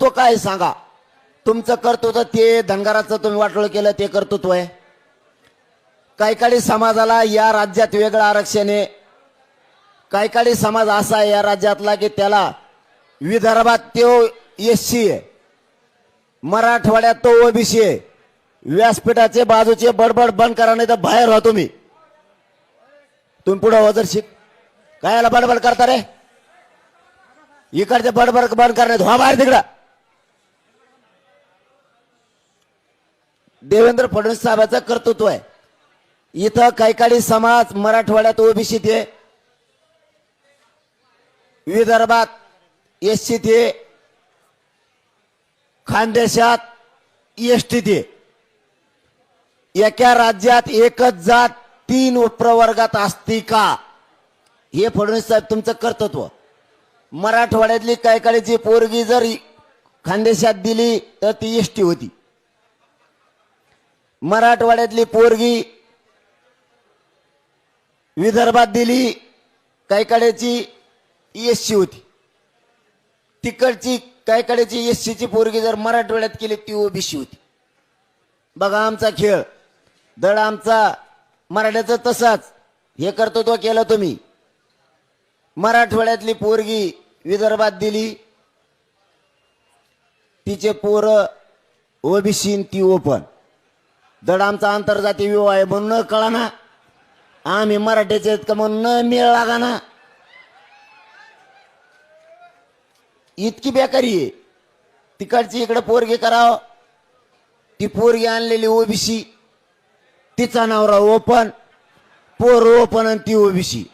कर्तृत्व काय सांगा? तुमचं कर्तृत्व ते धनगराचं तुम्ही वाटोळ केलं ते कर्तृत्व आहे. काही काळी समाजाला या राज्यात वेगळं आरक्षण आहे. काही काळी समाज असा आहे या राज्यातला की त्याला विदर्भात तो एससी आहे. मराठवाड्यात तो ओबीसी आहे. व्यासपीठाचे बाजूचे बडबड बंद करा नाही तर बाहेर व्हा तुम्ही. तुम्ही पुढं वजर शिक. काय याला बडबड करता रे? इकडचे बडबड बंद करण्यात व्हा बाहेर तिकडं. देवेंद्र फडणवीस साहेबाचं कर्तृत्व आहे. इथं काही काळी समाज मराठवाड्यात ओबीसीत आहे. विदर्भात एससीत आहे. खानदेशात एसटीत आहे. एका राज्यात एकच जात तीन प्रवर्गात असती का? हे फडणवीस साहेब तुमचं कर्तृत्व. मराठवाड्यातली काही काळीची पोरगी जर खानदेशात दिली तर ती एसटी होती. मराठवाड्यातली पोरगी विदर्भात दिली काही काड्याची एससी होती. तिकडची काही काड्याची एससीची पोरगी जर मराठवाड्यात केली ती ओबीसी होती. बघा आमचा खेळ. दड आमचा मराठ्याचं तसाच. हे कर्तृत्व केलं तुम्ही. मराठवाड्यातली पोरगी विदर्भात दिली. तिचे पोरं ओबीसी ती ओपन दड आमचा आंतरजातीय विवाह आहे म्हणून न कळा ना आम्ही मराठीचे आहेत का म्हणून न मेळ लागा ना इतकी बेकारी आहे. तिकडची इकडे पोरगी करावं. ती पोरगी आणलेली ओबीसी. तिचा नवरा ओपन. पोर ओपन आणि ती ओबीसी.